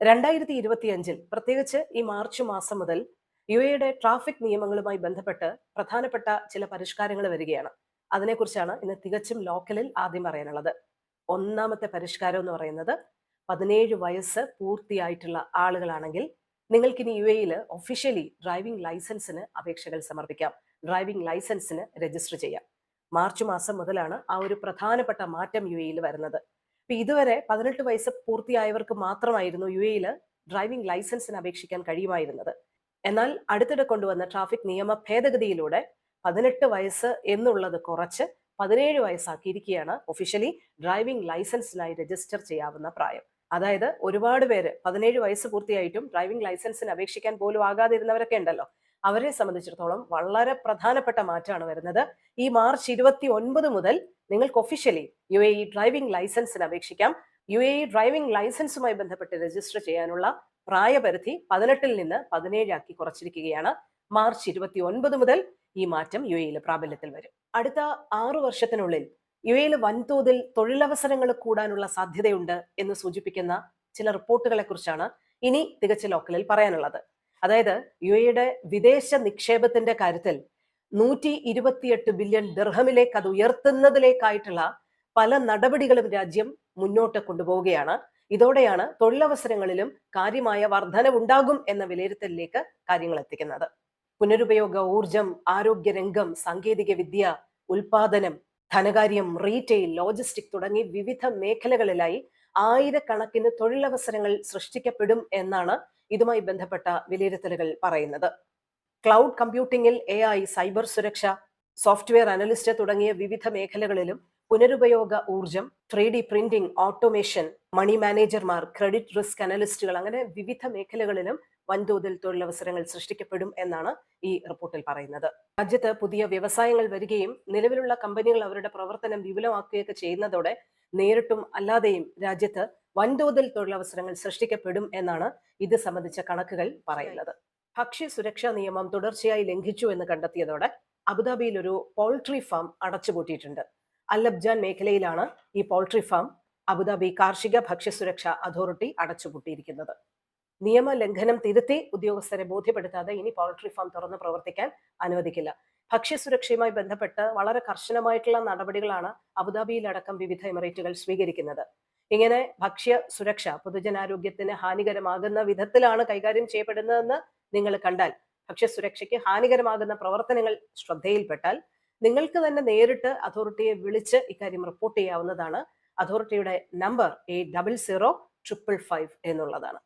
രണ്ടായിരത്തി ഇരുപത്തിയഞ്ചിൽ പ്രത്യേകിച്ച് ഈ മാർച്ച് മാസം മുതൽ യു എയുടെ ട്രാഫിക് നിയമങ്ങളുമായി ബന്ധപ്പെട്ട് പ്രധാനപ്പെട്ട ചില പരിഷ്കാരങ്ങൾ വരികയാണ്. അതിനെക്കുറിച്ചാണ് ഇന്ന് തികച്ചും ലോക്കലിൽ ആദ്യം പറയാനുള്ളത്. ഒന്നാമത്തെ പരിഷ്കാരം എന്ന് പറയുന്നത് പതിനേഴ് വയസ്സ് പൂർത്തിയായിട്ടുള്ള ആളുകളാണെങ്കിൽ നിങ്ങൾക്കിനി യു എയിൽ ഒഫീഷ്യലി ഡ്രൈവിംഗ് ലൈസൻസിന് അപേക്ഷകൾ സമർപ്പിക്കാം. ഡ്രൈവിംഗ് ലൈസൻസിന് രജിസ്റ്റർ ചെയ്യാം. മാർച്ച് മാസം മുതലാണ് ആ ഒരു പ്രധാനപ്പെട്ട മാറ്റം യു എയിൽ വരുന്നത്. അപ്പൊ ഇതുവരെ പതിനെട്ട് വയസ്സ് പൂർത്തിയായവർക്ക് മാത്രമായിരുന്നു യു എയിൽ ഡ്രൈവിംഗ് ലൈസൻസിന് അപേക്ഷിക്കാൻ കഴിയുമായിരുന്നത്. എന്നാൽ അടുത്തിടെ കൊണ്ടുവന്ന ട്രാഫിക് നിയമ ഭേദഗതിയിലൂടെ പതിനെട്ട് വയസ്സ് എന്നുള്ളത് കുറച്ച് പതിനേഴ് വയസ്സാക്കിയിരിക്കുകയാണ് ഒഫീഷ്യലി ഡ്രൈവിംഗ് ലൈസൻസിനായി രജിസ്റ്റർ ചെയ്യാവുന്ന പ്രായം. അതായത് ഒരുപാട് പേര് പതിനേഴ് വയസ്സ് പൂർത്തിയായിട്ടും ഡ്രൈവിംഗ് ലൈസൻസിന് അപേക്ഷിക്കാൻ പോലും ആകാതിരുന്നവരൊക്കെ ഉണ്ടല്ലോ. അവരെ സംബന്ധിച്ചിടത്തോളം വളരെ പ്രധാനപ്പെട്ട മാറ്റമാണ് വരുന്നത്. ഈ മാർച്ച് ഇരുപത്തി ഒൻപത് മുതൽ നിങ്ങൾക്ക് officially U A E driving ലൈസൻസിന് അപേക്ഷിക്കാം. യു എ ഇ ഡ്രൈവിംഗ് ലൈസൻസുമായി ബന്ധപ്പെട്ട് രജിസ്റ്റർ ചെയ്യാനുള്ള പ്രായപരിധി പതിനെട്ടിൽ നിന്ന് പതിനേഴാക്കി കുറച്ചിരിക്കുകയാണ്. മാർച്ച് ഇരുപത്തി ഒൻപത് മുതൽ ഈ മാറ്റം യു എയിൽ പ്രാബല്യത്തിൽ വരും. അടുത്ത ആറു വർഷത്തിനുള്ളിൽ യു എയിൽ വൻതോതിൽ തൊഴിലവസരങ്ങൾ കൂടാനുള്ള സാധ്യതയുണ്ട് എന്ന് സൂചിപ്പിക്കുന്ന ചില റിപ്പോർട്ടുകളെ കുറിച്ചാണ് ഇനി തികച്ച ലോക്കലിൽ പറയാനുള്ളത്. അതായത് യു എയുടെ വിദേശ നിക്ഷേപത്തിന്റെ കാര്യത്തിൽ നൂറ്റി ഇരുപത്തിയെട്ട് ബില്യൺ ദർഹമിലേക്ക് അത് ഉയർത്തുന്നതിലേക്കായിട്ടുള്ള പല നടപടികളും രാജ്യം മുന്നോട്ട് കൊണ്ടുപോവുകയാണ്. ഇതോടെയാണ് തൊഴിലവസരങ്ങളിലും കാര്യമായ വർധനവുണ്ടാകും എന്ന വിലയിരുത്തലിലേക്ക് കാര്യങ്ങൾ എത്തിക്കുന്നത്. പുനരുപയോഗ ഊർജം ആരോഗ്യരംഗം സാങ്കേതിക വിദ്യ ഉൽപാദനം ധനകാര്യം റീറ്റെയിൽ ലോജിസ്റ്റിക് തുടങ്ങി വിവിധ മേഖലകളിലായി ആയിരക്കണക്കിന് തൊഴിലവസരങ്ങൾ സൃഷ്ടിക്കപ്പെടും എന്നാണ് ഇതുമായി ബന്ധപ്പെട്ട വിലയിരുത്തലുകൾ പറയുന്നത്. ക്ലൗഡ് കമ്പ്യൂട്ടിംഗിൽ എ ഐ സൈബർ സുരക്ഷ സോഫ്റ്റ്വെയർ അനലിസ്റ്റ് തുടങ്ങിയ വിവിധ മേഖലകളിലും പുനരുപയോഗ ഊർജം three D printing automation money മാനേജർമാർ ക്രെഡിറ്റ് റിസ്ക് അനലിസ്റ്റുകൾ അങ്ങനെ വിവിധ മേഖലകളിലും വൻതോതിൽ തൊഴിലവസരങ്ങൾ സൃഷ്ടിക്കപ്പെടും എന്നാണ് ഈ റിപ്പോർട്ടിൽ പറയുന്നത്. രാജ്യത്ത് പുതിയ വ്യവസായങ്ങൾ വരികയും നിലവിലുള്ള കമ്പനികൾ അവരുടെ പ്രവർത്തനം വിപുലമാക്കുകയൊക്കെ ചെയ്യുന്നതോടെ നേരിട്ടും അല്ലാതെയും രാജ്യത്ത് വൻതോതിൽ തൊഴിലവസരങ്ങൾ സൃഷ്ടിക്കപ്പെടും എന്നാണ് ഇത് സംബന്ധിച്ച കണക്കുകൾ പറയുന്നത്. ഭക്ഷ്യ സുരക്ഷാ നിയമം തുടർച്ചയായി ലംഘിച്ചു എന്ന് കണ്ടെത്തിയതോടെ അബുദാബിയിൽ ഒരു പോൾട്രി ഫാം അടച്ചുപൂട്ടിയിട്ടുണ്ട്. അല്ലബ്ജാൻ മേഖലയിലാണ് ഈ പോൾട്രി ഫാം അബുദാബി കാർഷിക ഭക്ഷ്യ സുരക്ഷാ അതോറിറ്റി അടച്ചുപൂട്ടിയിരിക്കുന്നത്. നിയമലംഘനം തിരുത്തി ഉദ്യോഗസ്ഥരെ ബോധ്യപ്പെടുത്താതെ ഇനി പോൾട്രി ഫാം തുറന്ന് പ്രവർത്തിക്കാൻ അനുവദിക്കില്ല. ഭക്ഷ്യസുരക്ഷയുമായി ബന്ധപ്പെട്ട് വളരെ കർശനമായിട്ടുള്ള നടപടികളാണ് അബുദാബിയിലടക്കം വിവിധ എമിറേറ്റുകൾ സ്വീകരിക്കുന്നത്. ഇങ്ങനെ ഭക്ഷ്യ സുരക്ഷ പൊതുജനാരോഗ്യത്തിന് ഹാനികരമാകുന്ന വിധത്തിലാണ് കൈകാര്യം ചെയ്യപ്പെടുന്നതെന്ന് നിങ്ങൾ കണ്ടാൽ ഭക്ഷ്യസുരക്ഷയ്ക്ക് ഹാനികരമാകുന്ന പ്രവർത്തനങ്ങൾ ശ്രദ്ധയിൽപ്പെട്ടാൽ നിങ്ങൾക്ക് തന്നെ നേരിട്ട് അതോറിറ്റിയെ വിളിച്ച് ഇക്കാര്യം റിപ്പോർട്ട് ചെയ്യാവുന്നതാണ്. അതോറിറ്റിയുടെ number eight double zero triple five എന്നുള്ളതാണ്.